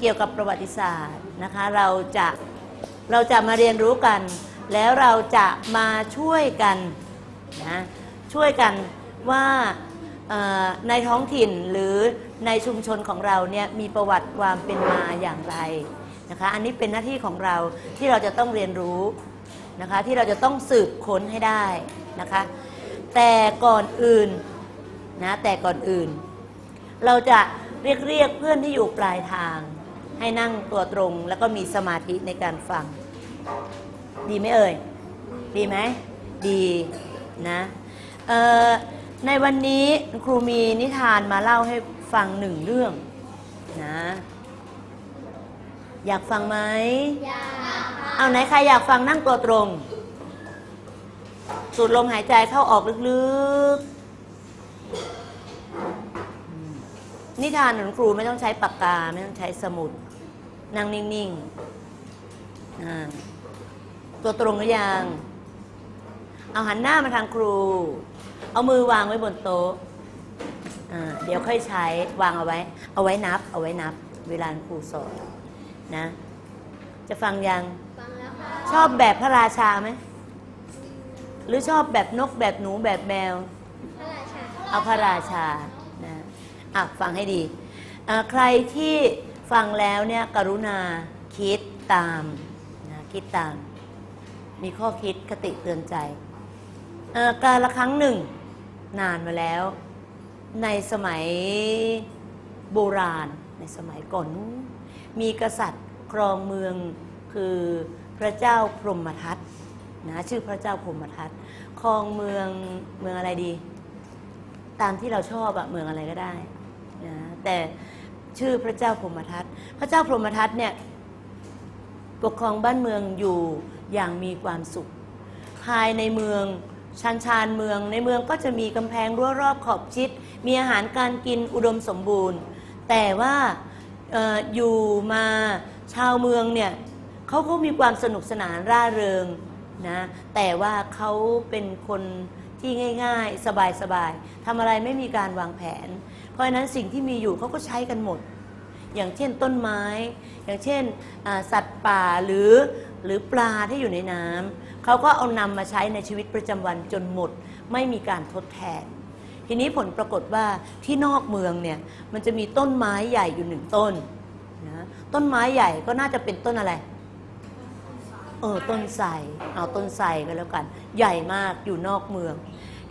เกี่ยวกับประวัติศาสตร์นะคะเราจะเราจะมาเรียนรู้กัน แล้วเราจะมาช่วยกันนะช่วยกันว่าในท้องถิ่นหรือในชุมชนของเราเนี่ยมีประวัติความเป็นมาอย่างไรนะคะอันนี้เป็นหน้าที่ของเราที่เราจะต้องเรียนรู้นะคะที่เราจะต้องสืบค้นให้ได้นะคะแต่ก่อนอื่นนะแต่ก่อนอื่น เราจะเรียกเรียกเพื่อนที่อยู่ปลายทาง ให้นั่งตัวตรงแล้วก็มีสมาธิในการฟัง ดีไหมเอ่ย ดีไหม ดีนะเอ่อในวันนี้ครูมีนิทานมาเล่าให้ฟังหนึ่งเรื่องนะอยากฟังไหมอยากเอาไหนใครอยากฟังนั่งตัวตรง สูดลมหายใจเข้าออกลึกๆอืมนิทานของครูไม่ต้องใช้ปากกา ไม่ต้องใช้สมุด นั่งนิ่งๆอ่าตัวตรงหรือยัง เอาหันหน้ามาทางครู เอามือวางไว้บนโต๊ะอ่าเดี๋ยวค่อยใช้วางเอาไว้ เอาไว้นับ เอาไว้นับ เวลาครูสอนนะ จะฟังยังชอบแบบพระราชาไหมหรือชอบแบบนกแบบหนูแบบแมว เอาพระราชานะอะฟังให้ดีอะใครที่ ฟังแล้วเนี่ยกรุณาคิดตามนะคิดตาม มีข้อคิดคติเตือนใจเออการละครั้งหนึ่งนานมาแล้ว ในสมัยโบราณในสมัยก่อนนู้นมีกษัตริย์ครองเมืองคือพระเจ้าพรหมทัตนะชื่อพระเจ้าพรหมทัตครองเมืองเมืองอะไรดี ตามที่เราชอบอะเมืองอะไรก็ได้นะแต่ ชื่อพระเจ้าพรหมทัตพระเจ้าพรหมทัตเนี่ยปกครองบ้านเมืองอยู่อย่างมีความสุข ภายในเมืองชานชานเมือง ในเมืองก็จะมีกำแพงรั้วรอบขอบชิด มีอาหารการกินอุดมสมบูรณ์ แต่ว่าอออยู่มาชาวเมืองเนี่ยเขาก็มีความสนุกสนานร่าเริงนะแต่ว่าเขาเป็นคน ที่ง่าย ๆ สบายๆทำอะไรไม่มีการวางแผน เพราะฉะนั้นสิ่งที่มีอยู่เขาก็ใช้กันหมด อย่างเช่นต้นไม้ อย่างเช่นสัตว์ป่าหรือหรือปลาที่อยู่ในน้ำเขาก็เอานำมาใช้ในชีวิตประจำวันจนหมด ไม่มีการทดแทน ทีนี้ผลปรากฏว่าที่นอกเมืองเนี่ยมันจะมีต้นไม้ใหญ่อยู่หนึ่งต้นนะต้นไม้ใหญ่ก็น่าจะเป็นต้นอะไร เออต้นไทรเอาต้นไทรก็แล้วกัน ใหญ่มากอยู่นอกเมือง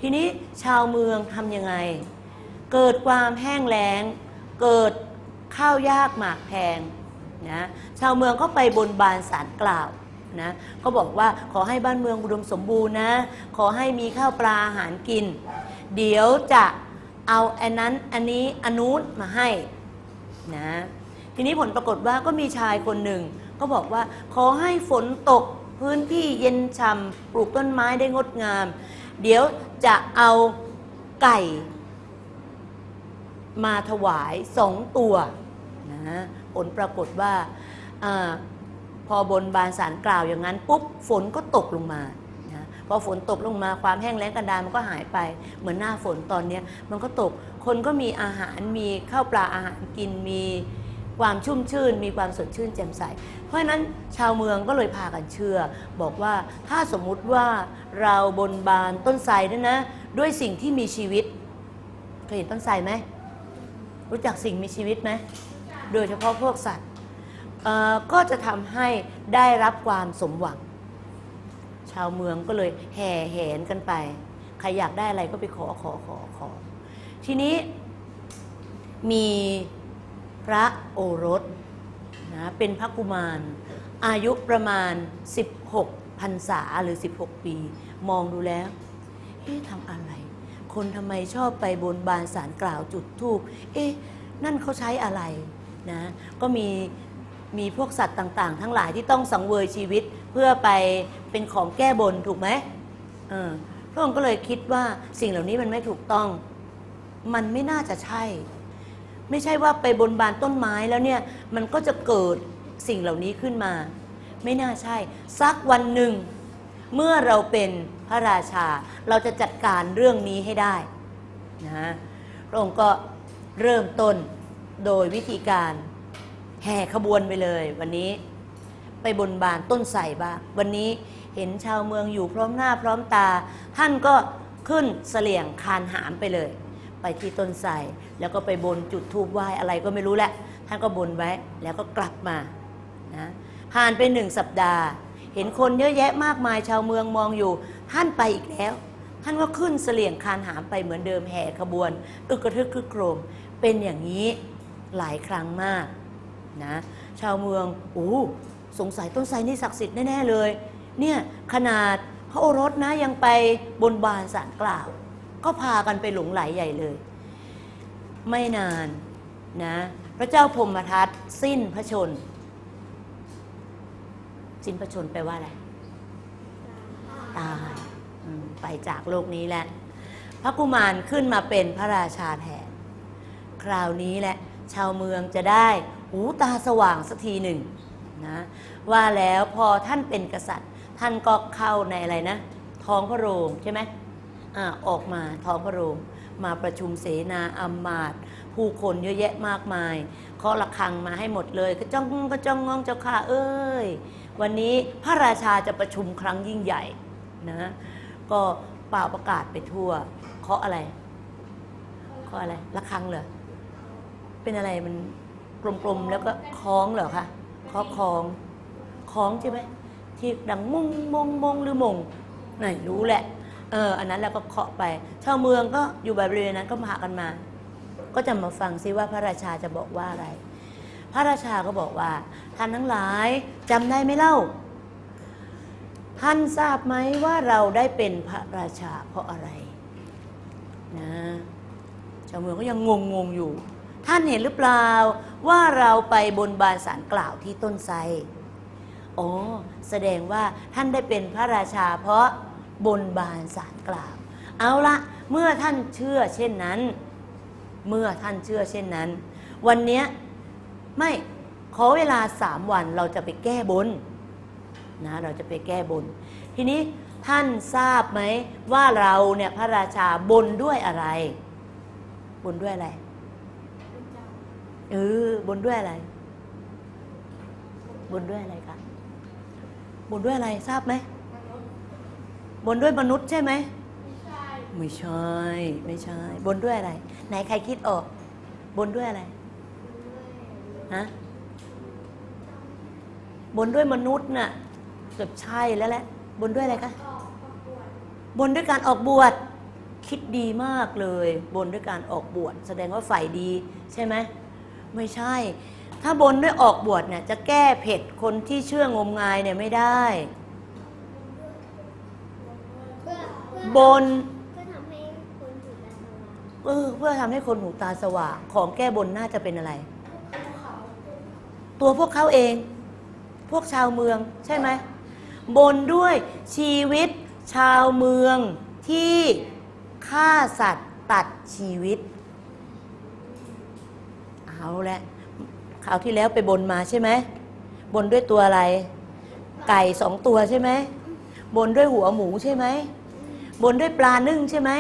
ทีนี้ชาวเมืองทำยังไง เกิดความแห้งแล้ง เกิดข้าวยากหมากแพงนะชาวเมืองก็ไปบนบานสารกล่าวนะก็บอกว่าขอให้บ้านเมืองอุดมสมบูรณ์นะ ขอให้มีข้าวปลาอาหารกิน เดี๋ยวจะเอาอันนั้นอันนี้อันนู้นมาให้นะทีนี้ผลปรากฏว่าก็มีชายคนหนึ่ง ก็บอกว่าขอให้ฝนตกพื้นที่เย็นช่ำปลูกต้นไม้ได้งดงาม เดี๋ยวจะเอาไก่ มาถวายสองตัวนะผลปรากฏว่าอพอบนบานสารกล่าวอย่างนั้นปุ๊บฝนก็ตกลงมานะพอฝนตกลงมาความแห้งแล้งกันดารมันก็หายไป เหมือนหน้าฝนตอนนี้มันก็ตกคนก็มีอาหารมีข้าวปลาอาหารกินมี ความชุ่มชื่น มีความสดชื่นแจ่มใส เพราะฉะนั้นชาวเมืองก็เลยพากันเชื่อ บอกว่าถ้าสมมุติว่าเราบนบานต้นไทรด้วยนะด้วยสิ่งที่มีชีวิตเคยเห็นต้นไทรไหมรู้จักสิ่งมีชีวิตไหมโดยเฉพาะพวกสัตว์ก็จะทำให้ได้รับความสมหวัง ชาวเมืองก็เลยแห่แหนกันไป ใครอยากได้อะไรก็ไปขอขอขอขอ ทีนี้มี พระโอรสนะเป็นพระกุมาร อายุประมาณ 16พรรษาหรือ 16 ปี มองดูแล้วเอ๊ะทำอะไร คนทำไมชอบไปบนบานสารกล่าวจุดธูปเอ๊ะนั่นเขาใช้อะไรนะก็มีมีพวกสัตว์ต่างๆ ทั้งหลายที่ต้องสังเวยชีวิตเพื่อไปเป็นของแก้บนถูกไหมเออพระองค์ก็เลยคิดว่าสิ่งเหล่านี้มันไม่ถูกต้อง มันไม่น่าจะใช่ ไม่ใช่ว่าไปบนบานต้นไม้แล้วเนี่ย มันก็จะเกิดสิ่งเหล่านี้ขึ้นมา ไม่น่าใช่ สักวันหนึ่ง เมื่อเราเป็นพระราชา เราจะจัดการเรื่องนี้ให้ได้นะพระองค์ก็เริ่มต้นโดยวิธีการแห่ขบวนไปเลย วันนี้ไปบนบานต้นไทรบ้างวันนี้เห็นชาวเมืองอยู่พร้อมหน้าพร้อมตา ท่านก็ขึ้นเสลี่ยงคานหามไปเลย ไปที่ต้นไทรแล้วก็ไปบนจุดทูบไหว้อะไรก็ไม่รู้แหละท่านก็บนไว้แล้วก็กลับมานะผ่านไปหนึ่งสัปดาห์ เห็นคนเยอะแยะมากมายชาวเมืองมองอยู่ ท่านไปอีกแล้ว ท่านก็ขึ้นเสลี่ยงคานหามไปเหมือนเดิมแห่ขบวน อึกกระทึกคึกโครม เป็นอย่างนี้หลายครั้งมากนะชาวเมืองโอ้สงสัยต้นไทรนี่ศักดิ์สิทธิ์แน่ ๆ เลย เนี่ยขนาดพระโอรสนะยังไปบนบานสารกล่าว ก็พากันไปหลงไหลใหญ่เลย ไม่นานนะ พระเจ้าพรมทัตสิ้นพระชน สิ้นพระชนแปลว่าอะไร ตายไปจากโลกนี้แหละพระกุมารขึ้นมาเป็นพระราชาแทนคราวนี้แหละ ชาวเมืองจะได้หูตาสว่างสักทีหนึ่งนะว่าแล้วพอท่านเป็นกษัตริย์ ท่านก็เข้าในอะไรนะ ท้องพระโรงใช่ไหม ออกมาท้องพระโรงมาประชุมเสนาอามาตผู้คนเยอะแยะมากมายเคาะระฆังมาให้หมดเลยก็จ้องก็จ้องงองเจ้าข้าเอ้ย วันนี้พระราชาจะประชุมครั้งยิ่งใหญ่นะก็เป่าประกาศไปทั่วเคาะอะไรเคาะอะไรระฆังเหรอเป็นอะไรมันกลมๆแล้วก็คล้องเหรอคะเคาะคล้องคล้องใช่ไหมที่ดังมงมงมงหรือมงไหนรู้แหละ เอออันนั้นแล้วก็เคาะไปชาวเมืองก็อยู่บริเวณนั้นก็พากันมา ก็จะมาฟังซิว่าพระราชาจะบอกว่าอะไร พระราชาก็บอกว่า ท่านทั้งหลายจำได้ไหมเล่า ท่านทราบไหมว่าเราได้เป็นพระราชาเพราะอะไรนะชาวเมืองก็ยังงงงๆอยู่ ท่านเห็นหรือเปล่าว่าเราไปบนบานสารกล่าวที่ต้นไทรอ๋อแสดงว่าท่านได้เป็นพระราชาเพราะ บนบานสารกล่าว เอาละเมื่อท่านเชื่อเช่นนั้น เมื่อท่านเชื่อเช่นนั้น วันนี้ไม่ขอเวลาสามวันเราจะไปแก้บนนะเราจะไปแก้บน ทีนี้ท่านทราบไหมว่าเราเนี่ยพระราชาบนด้วยอะไร บนด้วยอะไรเออบนด้วยอะไร บนด้วยอะไรคะบนด้วยอะไรทราบไหม บนด้วยมนุษย์ใช่ไหมไม่ใช่ ไม่ใช่ บนด้วยอะไร ไหนใครคิดออก บนด้วยอะไรฮะบนด้วยมนุษย์น่ะเกือบใช่แล้วแหละบนด้วยอะไรคะบนด้วยการออกบวชคิดดีมากเลย บนด้วยการออกบวชแสดงว่าฝ่ายดีใช่ไหมไม่ใช่ ถ้าบนด้วยออกบวชเนี่ยจะแก้เผ็ดคนที่เชื่องมงายเนี่ยไม่ได้ เพื่อเพื่อ บนเพื่อทำให้คนถูกดันสว่างเออเพื่อทำให้คนหูตาสว่างของแก้บนน่าจะเป็นอะไร ตัวพวกเขาเอง พวกชาวเมืองใช่ไหมบนด้วยชีวิตชาวเมืองที่ฆ่าสัตว์ตัดชีวิต เอาละคราวที่แล้วไปบนมาใช่ไหมบนด้วยตัวอะไร ไก่สองตัวใช่ไหมบนด้วยหัวหมูใช่ไหม บนด้วยปลานึ่งใช่ไหม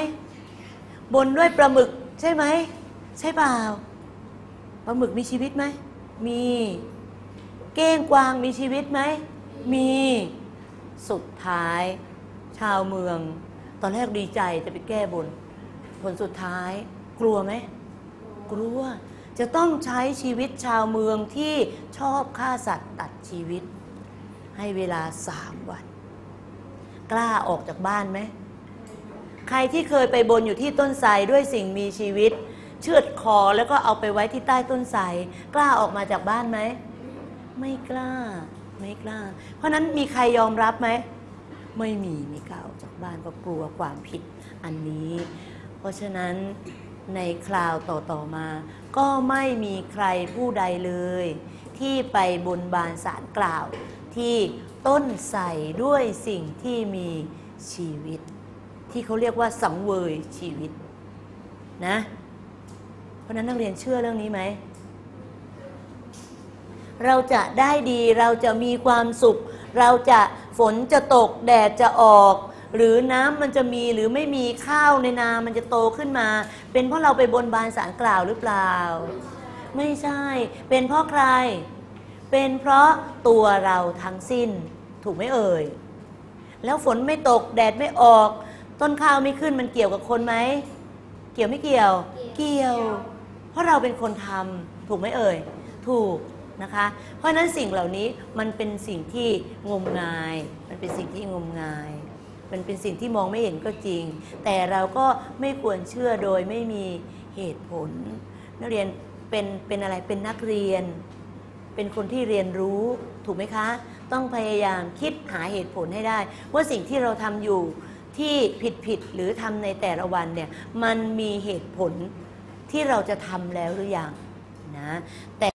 บนด้วยปลาหมึกใช่ไหม ใช่เปล่าปลาหมึกมีชีวิตไหม มี เก้งกวางมีชีวิตไหม มี สุดท้าย ชาวเมือง ตอนแรกดีใจจะไปแก้บน ผลสุดท้ายกลัวไหม กลัว จะต้องใช้ชีวิตชาวเมืองที่ชอบฆ่าสัตว์ตัดชีวิต ให้เวลาสามวัน กล้าออกจากบ้านไหม ใครที่เคยไปบนอยู่ที่ต้นไทรด้วยสิ่งมีชีวิต เชือดคอแล้วก็เอาไปไว้ที่ใต้ต้นไทรกล้าออกมาจากบ้านไหม ไม่กล้า ไม่กล้า เพราะนั้นมีใครยอมรับไหม ไม่มีไม่กล้าออกจากบ้านก็กลัวความผิดอันนี้ เพราะฉะนั้นในคราวต่อๆมา ก็ไม่มีใครผู้ใดเลย ที่ไปบนบานสารกล่าว ที่ต้นใส่ด้วยสิ่งที่มีชีวิต ที่เขาเรียกว่าสังเวยชีวิตนะ เพราะนั้นนักเรียนเชื่อเรื่องนี้ไหม เราจะได้ดีเราจะมีความสุข เราจะฝนจะตกแดดจะออก หรือน้ำมันจะมีหรือไม่มีข้าวในนามันจะโตขึ้นมา เป็นเพราะเราไปบนบานสารกล่าวหรือเปล่า ไม่ใช่ เป็นเพราะใคร เป็นเพราะตัวเราทั้งสิ้น ถูกไหมเอ่ยแล้วฝนไม่ตกแดดไม่ออก ต้นข้าวไม่ขึ้นมันเกี่ยวกับคนไหม เกี่ยวไม่เกี่ยว เกี่ยว เพราะเราเป็นคนทำถูกไหมเอ่ย ถูกนะคะ เพราะฉะนั้นสิ่งเหล่านี้มันเป็นสิ่งที่งมงาย มันเป็นสิ่งที่งมงาย มันเป็นสิ่งที่มองไม่เห็นก็จริง แต่เราก็ไม่ควรเชื่อโดยไม่มีเหตุผล นักเรียนเป็นเป็นอะไรเป็นนักเรียน เป็นคนที่เรียนรู้ถูกไหมคะ ต้องพยายามคิดหาเหตุผลให้ได้ ว่าสิ่งที่เราทำอยู่ ที่ผิดผิดหรือทำในแต่ละวันเนี่ยมันมีเหตุผลที่เราจะทำแล้วหรือยังนะแต่